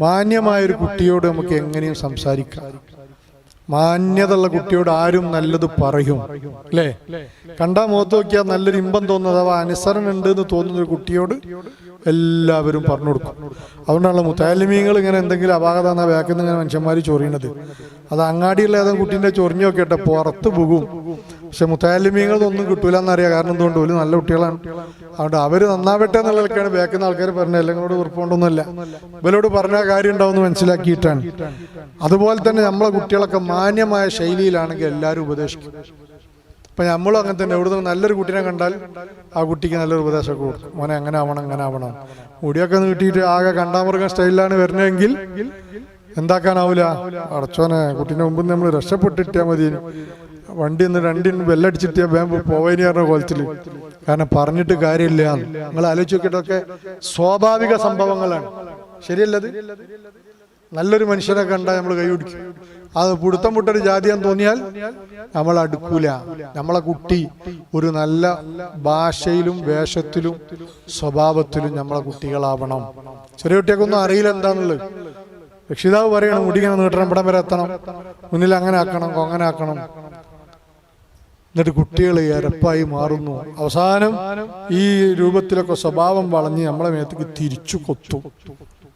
മാന്യമായ ഒരു കുട്ടിയോട് നമുക്ക് എങ്ങനെയും സംസാരിക്കാം. മാന്യതയുള്ള കുട്ടിയോട് ആരും നല്ലത് പറയും. അല്ലേ? കണ്ടാ മുഖത്ത് നോക്കിയാൽ നല്ലൊരു ഇമ്പം തോന്നുന്നത്. അഥവാ അനുസരണം ഉണ്ട് എന്ന് തോന്നുന്ന ഒരു കുട്ടിയോട് എല്ലാവരും പറഞ്ഞു കൊടുക്കും. അതുകൊണ്ടാണല്ലോ മുത്താലിമീങ്ങൾ ഇങ്ങനെ എന്തെങ്കിലും അപാകത എന്ന വേക്കുന്ന ഇങ്ങനെ മനുഷ്യന്മാർ ചൊറിയണത്. അത് അങ്ങാടിയുള്ള ഏതെങ്കിലും കുട്ടീന്റെ ചൊറിഞ്ഞൊക്കെ നോക്കിയിട്ട് പുറത്ത് പോകും. പക്ഷെ മുത്തായാലിമീങ്ങളൊന്നും കിട്ടൂല എന്നറിയാം. കാരണം എന്തുകൊണ്ട്? ഒരു നല്ല കുട്ടികളാണ്. അതുകൊണ്ട് അവർ നന്നാവട്ടെ എന്നുള്ളതൊക്കെയാണ് ബാക്കുന്ന ആൾക്കാർ പറഞ്ഞത്. എല്ലാങ്ങളോട് ഉറപ്പുകൊണ്ടൊന്നുമില്ല ഇവരോട് പറഞ്ഞ കാര്യം ഉണ്ടാവുമെന്ന് മനസ്സിലാക്കിയിട്ടാണ്. അതുപോലെ തന്നെ നമ്മളെ കുട്ടികളൊക്കെ മാന്യമായ ശൈലിയിലാണെങ്കിൽ എല്ലാവരും ഉപദേശിക്കും. അപ്പൊ നമ്മളും അങ്ങനെ തന്നെ. എവിടെ നല്ലൊരു കുട്ടീനെ കണ്ടാൽ ആ കുട്ടിക്ക് നല്ലൊരു ഉപദേശമൊക്കെ കൊടുക്കും. മോനെ അങ്ങനെ ആവണം അങ്ങനെ ആവണം. മുടിയൊക്കെ നീട്ടിയിട്ട് ആകെ കണ്ടാമൃഗം സ്റ്റൈലിലാണ് വരുന്നതെങ്കിൽ എന്താക്കാനാവൂല? അടച്ചോനെ കുട്ടീന്റെ മുമ്പ് നമ്മൾ രക്ഷപ്പെട്ടിട്ടാൽ മതി. വണ്ടി ഒന്ന് രണ്ടിന് ബെല്ലടിച്ചിട്ട് ബാമ്പ് പോവേനി പറഞ്ഞ കൊലത്തിൽ. കാരണം പറഞ്ഞിട്ട് കാര്യമില്ല. നിങ്ങൾ ആലോചിച്ച് നോക്കിയിട്ടൊക്കെ സ്വാഭാവിക സംഭവങ്ങളാണ്. ശരിയല്ലത് നല്ലൊരു മനുഷ്യനെ കണ്ടാൽ നമ്മൾ കൈ പിടിക്കും. അത് പുടുത്തം പുട്ടൊരു ജാതിയാന്ന് തോന്നിയാൽ നമ്മൾ അടുക്കൂല. നമ്മളെ കുട്ടി ഒരു നല്ല ഭാഷയിലും വേഷത്തിലും സ്വഭാവത്തിലും നമ്മളെ കുട്ടികളാവണം. ചെറിയ കുട്ടികൾക്കൊന്നും അറിയില്ല എന്താന്നുള്ളത്. രക്ഷിതാവ് പറയണം മുടിക്കണം നീട്ടണം ഇവിടം വരെ എത്തണം. മുന്നിൽ അങ്ങനെ ആക്കണം കൊങ്ങനെ ആക്കണം. എന്നിട്ട് കുട്ടികൾ ഇരപ്പായി മാറുന്നു. അവസാനം ഈ രൂപത്തിലൊക്കെ സ്വഭാവം വളഞ്ഞ് നമ്മളെ മേത്തേക്ക് തിരിച്ചു കൊത്തും.